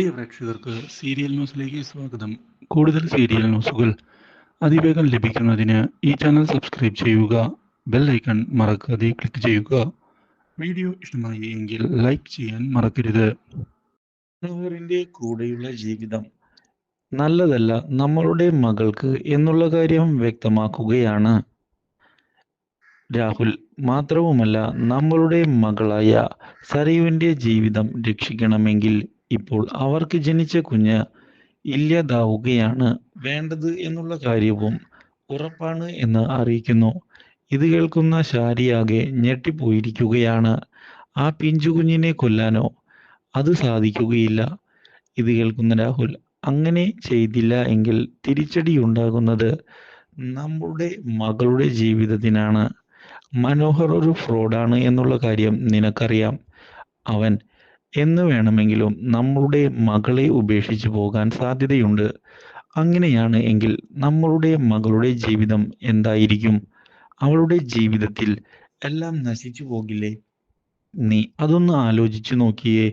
പ്രിയ പ്രേക്ഷകർക്ക് സീരിയൽ ന്യൂസിലേക്ക് സ്വാഗതം. കൂടുതൽ സീരിയൽ ന്യൂസുകൾ അതിവേഗം ലഭിക്കുന്നതിന് ഈ ചാനൽ സബ്സ്ക്രൈബ് ചെയ്യുക ബെൽ ഐക്കൺ മറക്കാതെ ക്ലിക്ക് ചെയ്യുക. വീഡിയോ ഇഷ്ടമായി എങ്കിൽ ലൈക്ക് ചെയ്യാൻ മറക്കരുത്. മനോഹറിന്റെ കൂടെയുള്ള ജീവിതം നല്ലതല്ല നമ്മളുടെ മകൾക്ക് എന്നുള്ള കാര്യം വ്യക്തമാക്കുകയാണ്. രാഹുൽ മാത്രവുമല്ല നമ്മളുടെ മകളായ സരയുവിന്റെ ജീവിതം രക്ഷിക്കണമെങ്കിൽ ഇപ്പോൾ അവർക്ക് ജനിച്ച കുഞ്ഞ് ഇല്ലാതാവുകയാണ് വേണ്ടത് എന്നുള്ള കാര്യവും ഉറപ്പാണ് എന്ന് അറിയിക്കുന്നു. ഇത് കേൾക്കുന്ന ശാരിയാകെ ഞെട്ടിപ്പോയിരിക്കുകയാണ്. ആ പിഞ്ചു കുഞ്ഞിനെ കൊല്ലാനോ അത് സാധിക്കുകയില്ല. ഇത് കേൾക്കുന്ന രാഹുൽ അങ്ങനെ ചെയ്തില്ല എങ്കിൽ തിരിച്ചടി ഉണ്ടാകുന്നത് നമ്മുടെ മകളുടെ ജീവിതത്തിനാണ്. മനോഹർ ഒരു ഫ്രോഡാണ് എന്നുള്ള കാര്യം നിനക്കറിയാം. അവൻ എന്ന് വേണമെങ്കിലും നമ്മളുടെ മകളെ ഉപേക്ഷിച്ച് പോകാൻ സാധ്യതയുണ്ട്. അങ്ങനെയാണ് എങ്കിൽ നമ്മളുടെ മകളുടെ ജീവിതം എന്തായിരിക്കും? അവളുടെ ജീവിതത്തിൽ എല്ലാം നശിച്ചു പോകില്ലേ? നീ അതൊന്ന് ആലോചിച്ചു നോക്കിയേ.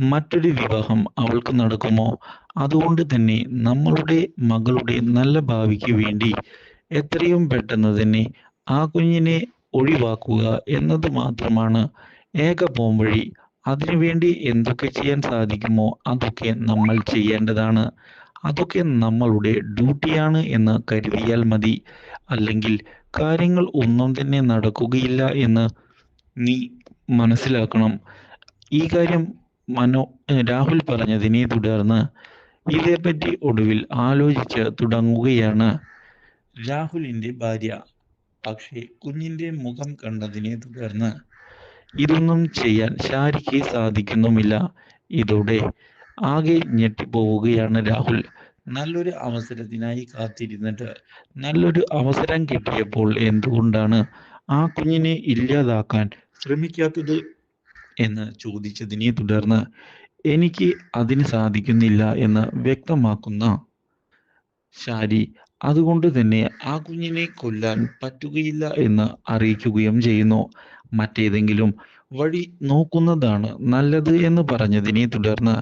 മറ്റൊരു വിവാഹം അവൾക്ക് നടക്കുമോ? അതുകൊണ്ട് തന്നെ നമ്മളുടെ മകളുടെ നല്ല ഭാവിക്ക് വേണ്ടി എത്രയും പെട്ടെന്ന് തന്നെ ആ കുഞ്ഞിനെ ഒഴിവാക്കുക എന്നത് മാത്രമാണ്. ഏക പോംവഴി അതിനുവേണ്ടി എന്തൊക്കെ ചെയ്യാൻ സാധിക്കുമോ അതൊക്കെ നമ്മൾ ചെയ്യേണ്ടതാണ്. അതൊക്കെ നമ്മളുടെ ഡ്യൂട്ടിയാണ് എന്ന് കരുതിയാൽ മതി. അല്ലെങ്കിൽ കാര്യങ്ങൾ ഒന്നും തന്നെ നടക്കുകയില്ല എന്ന് നീ മനസ്സിലാക്കണം. ഈ കാര്യം മനോ രാഹുൽ പറഞ്ഞതിനെ തുടർന്ന് ഇതേപ്പറ്റി ഒടുവിൽ ആലോചിച്ച് തുടങ്ങുകയാണ്. രാഹുലിന്റെ ഭാര്യ പക്ഷേ കുഞ്ഞിന്റെ മുഖം കണ്ടതിനെ തുടർന്ന് ഇതൊന്നും ചെയ്യാൻ ഷാരിക്ക് സാധിക്കുന്നുമില്ല. ഇതോടെ ആകെ ഞെട്ടിപ്പോവുകയാണ് രാഹുൽ. നല്ലൊരു അവസരത്തിനായി കാത്തിരുന്നിട്ട് നല്ലൊരു അവസരം കിട്ടിയപ്പോൾ എന്തുകൊണ്ടാണ് ആ കുഞ്ഞിനെ ഇല്ലാതാക്കാൻ ശ്രമിക്കാത്തത് എന്ന് ചോദിച്ചതിനെ തുടർന്ന് എനിക്ക് അതിന് സാധിക്കുന്നില്ല എന്ന് വ്യക്തമാക്കുന്ന ഷാരി അതുകൊണ്ട് തന്നെ ആ കുഞ്ഞിനെ കൊല്ലാൻ പറ്റുകയില്ല എന്ന് അറിയിക്കുകയും ചെയ്യുന്നു. മറ്റേതെങ്കിലും വഴി നോക്കുന്നതാണ് നല്ലത് എന്ന് പറഞ്ഞതിനെ തുടർന്ന്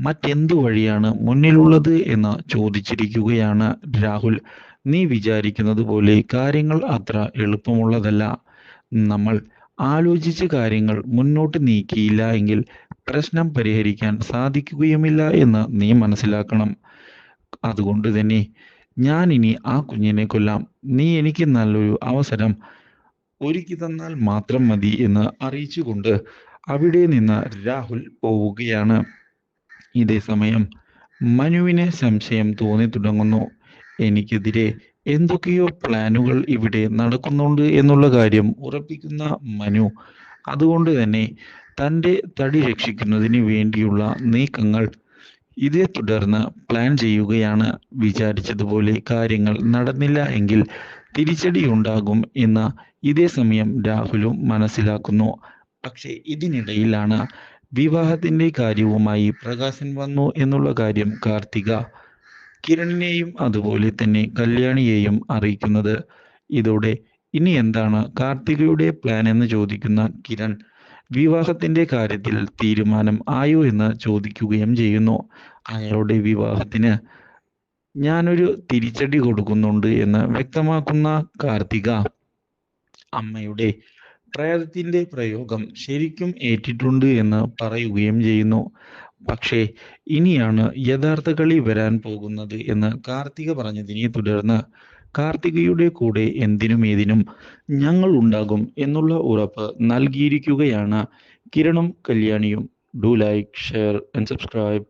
മറ്റെന്തു വഴിയാണ് മുന്നിലുള്ളത് എന്ന് ചോദിച്ചിരിക്കുകയാണ് രാഹുൽ. നീ വിചാരിക്കുന്നത് പോലെ കാര്യങ്ങൾ അത്ര എളുപ്പമുള്ളതല്ല. നമ്മൾ ആലോചിച്ച് കാര്യങ്ങൾ മുന്നോട്ട് നീക്കിയില്ല എങ്കിൽ പ്രശ്നം പരിഹരിക്കാൻ സാധിക്കുകയുമില്ല എന്ന് നീ മനസ്സിലാക്കണം. അതുകൊണ്ട് തന്നെ ഞാൻ ഇനി ആ കുഞ്ഞിനെ കൊല്ലാം. നീ എനിക്ക് നല്ലൊരു അവസരം ഒരുക്കി തന്നാൽ മാത്രം മതി എന്ന് അറിയിച്ചുകൊണ്ട് അവിടെ നിന്ന് രാഹുൽ പോവുകയാണ്. ഇതേ സമയം മനുവിന് സംശയം തോന്നി തുടങ്ങുന്നു. എനിക്കെതിരെ എന്തൊക്കെയോ പ്ലാനുകൾ ഇവിടെ നടക്കുന്നുണ്ട് എന്നുള്ള കാര്യം ഉറപ്പിക്കുന്ന മനു അതുകൊണ്ട് തന്നെ തന്റെ തടി രക്ഷിക്കുന്നതിന് വേണ്ടിയുള്ള നീക്കങ്ങൾ ഇതേ തുടർന്ന് പ്ലാൻ ചെയ്യുകയാണ്. വിചാരിച്ചതുപോലെ കാര്യങ്ങൾ നടന്നില്ല എങ്കിൽ തിരിച്ചടി ഉണ്ടാകും എന്ന് ഇതേ സമയം രാഹുലും മനസ്സിലാക്കുന്നു. പക്ഷേ ഇതിനിടയിലാണ് വിവാഹത്തിന്റെ കാര്യവുമായി പ്രകാശൻ വന്നു എന്നുള്ള കാര്യം കാർത്തിക കിരണിനെയും അതുപോലെ തന്നെ കല്യാണിയെയും അറിയിക്കുന്നത്. ഇതോടെ ഇനി എന്താണ് കാർത്തികയുടെ പ്ലാൻ എന്ന് ചോദിക്കുന്ന കിരൺ വിവാഹത്തിന്റെ കാര്യത്തിൽ തീരുമാനം ആയോ എന്ന് ചോദിക്കുകയും ചെയ്യുന്നു. അയാളുടെ വിവാഹത്തിന് ഞാനൊരു തിരിച്ചടി കൊടുക്കുന്നുണ്ട് എന്ന് വ്യക്തമാക്കുന്ന കാർത്തിക അമ്മയുടെ പ്രേതത്തിന്റെ പ്രയോഗം ശരിക്കും ഏറ്റിട്ടുണ്ട് എന്ന് പറയുകയും ചെയ്യുന്നു. പക്ഷേ ഇനിയാണ് യഥാർത്ഥ കളി വരാൻ പോകുന്നത് എന്ന് കാർത്തിക പറഞ്ഞതിനെ തുടർന്ന് കാർത്തികയുടെ കൂടെ എന്തിനും ഏതിനും ഞങ്ങൾ ഉണ്ടാകും എന്നുള്ള ഉറപ്പ് നൽകിയിരിക്കുകയാണ് കിരണും കല്യാണിയും. Do like share and subscribe